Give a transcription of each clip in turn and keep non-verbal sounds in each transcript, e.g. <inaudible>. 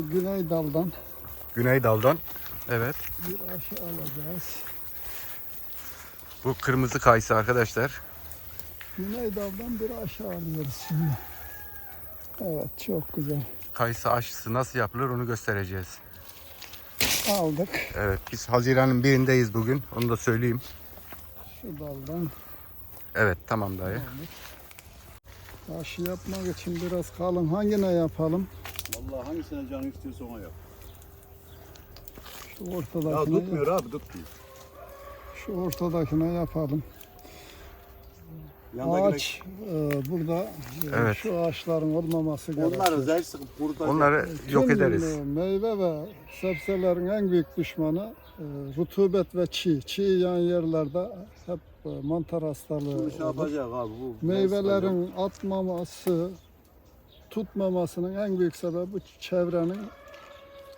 Güney daldan Güney daldan. Evet. bir aşı alacağız. Bu kırmızı kayısı arkadaşlar. Güney daldan bir aşı alıyoruz şimdi. Evet çok güzel. Kayısı aşısı nasıl yapılır onu göstereceğiz. Aldık Evet biz Haziran'ın birindeyiz bugün. Onu da söyleyeyim. şu daldan Evet tamam dayı. Aşı yapmak için biraz kalın. Hangine yapalım? Vallahi hangisine canı istiyorsa ona yap. Şu Ya ortadakine, tutmuyor abi tutmuyor. şu ortadakine yapalım. Yanındakine- Ağaç e, burada e, Evet. şu ağaçların olmaması gerekiyor. Onları zayıf sıkıp burada Onları yok Tüm, ederiz. Meyve ve sebzelerin en büyük düşmanı e, rutubet ve çiğ. Çiğ yan yerlerde hep mantar hastalığı bunu şey olur. yapacak abi bu. Meyvelerin atmaması, tutmamasının en büyük sebebi bu çevrenin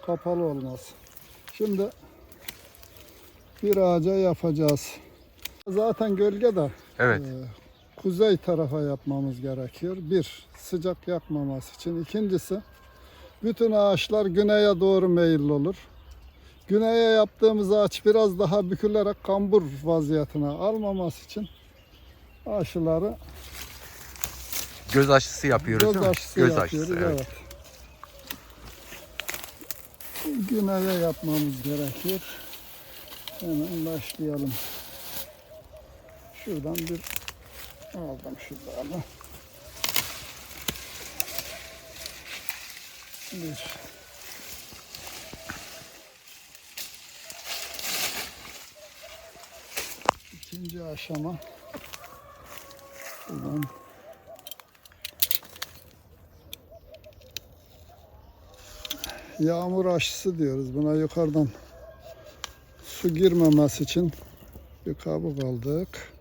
kapalı olması. Şimdi bir ağaca yapacağız. Zaten gölge de Evet. e, kuzey tarafa yapmamız gerekiyor. Bir, sıcak yakmaması için. İkincisi, bütün ağaçlar güneye doğru meyilli olur. Güneye yaptığımız ağaç biraz daha bükülerek kambur vaziyetine almaması için aşıları Göz aşısı yapıyoruz göz değil mi? aşısı Göz yapıyoruz. aşısı evet. evet. Güneye yapmamız gerekir. Hemen başlayalım. Şuradan bir aldım şuradan. Bir. İkinci aşama. Şuradan yağmur aşısı diyoruz. Buna yukarıdan su girmemesi için bir kabuk aldık.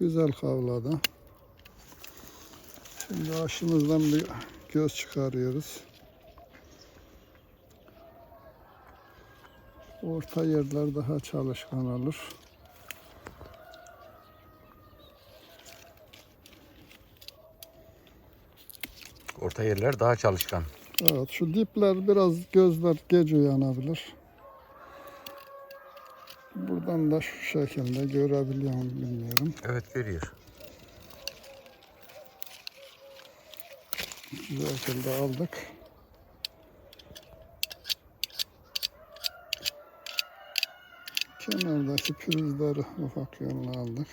Güzel kavladı. Şimdi aşımızdan bir göz çıkarıyoruz. Orta yerler daha çalışkan olur. Orta yerler daha çalışkan. Evet şu dipler biraz gözler gece uyanabilir. Buradan da şu şekilde görebiliyor muyum bilmiyorum. Evet veriyor. Şu şekilde aldık. Kenardaki pürüzleri ufak yönüne aldık.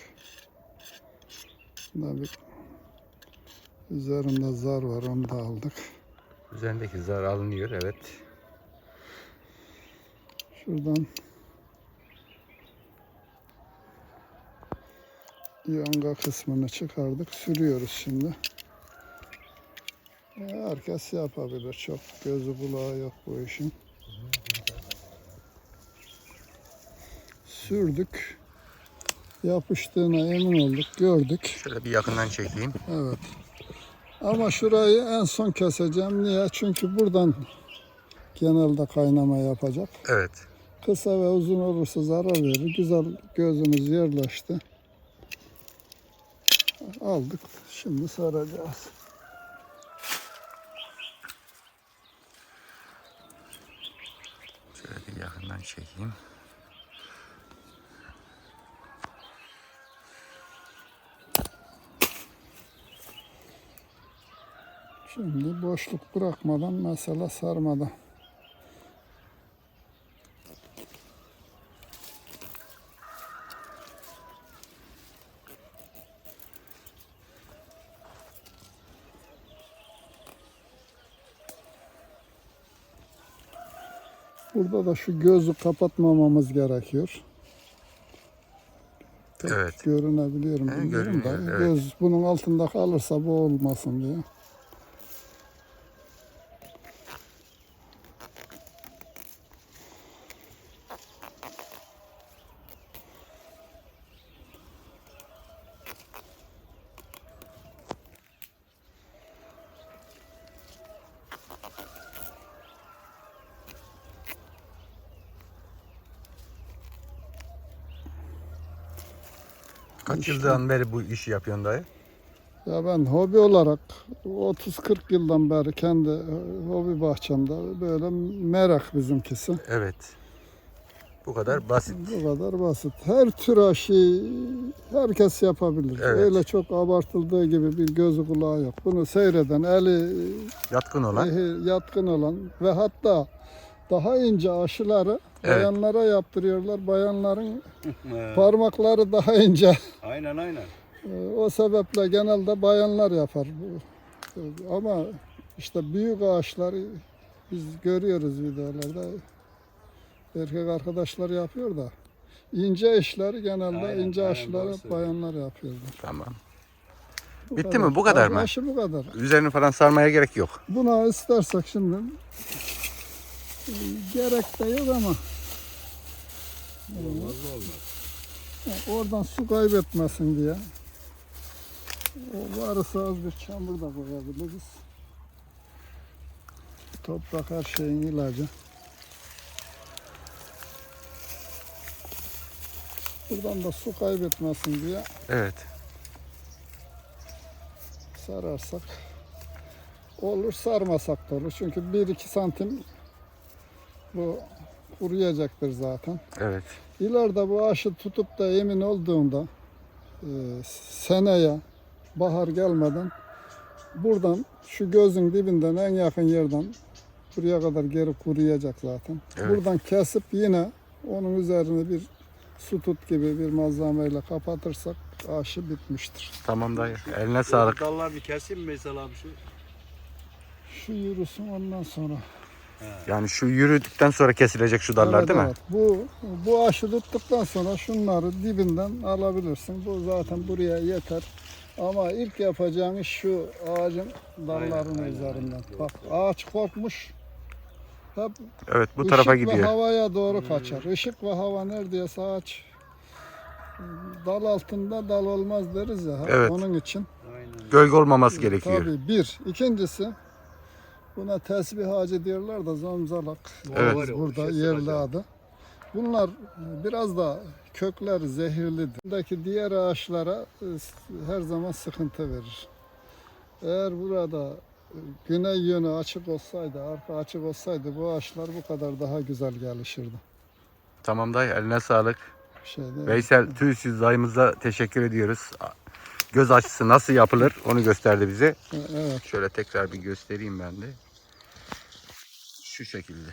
Bunda bir üzerinde zar var onu da aldık. Üzerindeki zar alınıyor evet. Şuradan yonga kısmını çıkardık. Sürüyoruz şimdi. Herkes yapabilir. Çok gözü kulağı yok bu işin. Sürdük. Yapıştığına emin olduk. Gördük. Şöyle bir yakından çekeyim. Evet. Ama şurayı en son keseceğim. Niye? Çünkü buradan genelde kaynama yapacak. Evet. Kısa ve uzun olursa zarar verir. Güzel gözümüz yerleşti. Aldık. Şimdi saracağız. Şöyle bir yakından çekeyim. Şimdi boşluk bırakmadan mesela sarmada. Burada da şu gözü kapatmamamız gerekiyor. Evet. Görünebiliyor mu He, bilmiyorum da. görünüyor, evet. Göz bunun altında kalırsa bu olmasın diye. Kaç yıldan beri bu işi yapıyorsun dayı? Ya ben hobi olarak 30-40 yıldan beri kendi e, hobi bahçemde böyle merak bizimkisi. Evet. Bu kadar basit. Bu kadar basit. Her tür aşıyı herkes yapabilir. Evet. Öyle çok abartıldığı gibi bir gözü kulağı yok. Bunu seyreden, eli Yatkın olan. yatkın olan ve hatta daha ince aşıları Evet. bayanlara yaptırıyorlar. Bayanların <laughs> parmakları daha ince. aynen aynen. Ee, O sebeple genelde bayanlar yapar. Bu- Ama işte büyük ağaçlar biz görüyoruz videolarda. Erkek arkadaşlar yapıyor da ince işleri genelde Aynen, ince aynen, aşıları bayanlar yapıyorlar. Tamam. Bu Bitti mi? Bu kadar mı? Aşı bu kadar. Üzerini falan sarmaya gerek yok. Buna istersek şimdi gerek de yok ama Olmaz olmaz. Oradan su kaybetmesin diye. O varsa az bir çamur da koyabiliriz. Toprak her şeyin ilacı. Buradan da su kaybetmesin diye Evet. sararsak olur sarmasak da olur. Çünkü 1-2 santim bu kuruyacaktır zaten. Evet. İleride bu aşı tutup da emin olduğumda e, seneye bahar gelmeden buradan şu gözün dibinden en yakın yerden buraya kadar geri kuruyacak zaten. Evet. Buradan kesip yine onun üzerine bir su tut gibi bir malzemeyle kapatırsak aşı bitmiştir. Tamam dayı. Eline sağlık. Dallar bir keseyim mi mesela bir şey? Şu yürüsün ondan sonra. Yani şu yürüdükten sonra kesilecek şu dallar Evet, değil mi? evet. Bu bu aşı tuttuktan sonra şunları dibinden alabilirsin. Bu zaten buraya yeter. Ama ilk yapacağım iş şu ağacın dallarının üzerinden. Bak ağaç kopmuş. Hep Evet bu ışık tarafa ve gidiyor. Hmm. havaya doğru kaçar. Işık ve hava neredeyse ağaç dal altında dal olmaz deriz ya. Evet. Onun için. Gölge olmaması gerekiyor. Tabii bir. İkincisi buna tesbih ağacı diyorlar da zomzalak. Evet. Biz burada Şey yerli adı. Bunlar biraz da kökler zehirlidir. Buradaki diğer ağaçlara e, her zaman sıkıntı verir. Eğer burada e, güney yönü açık olsaydı, arka açık olsaydı bu ağaçlar bu kadar daha güzel gelişirdi. Tamam dayı eline sağlık. Bir şey değil. Veysel Tüysüz dayımıza teşekkür ediyoruz. Göz açısı nasıl yapılır onu gösterdi bize. Evet. Şöyle tekrar bir göstereyim ben de. Şu şekilde.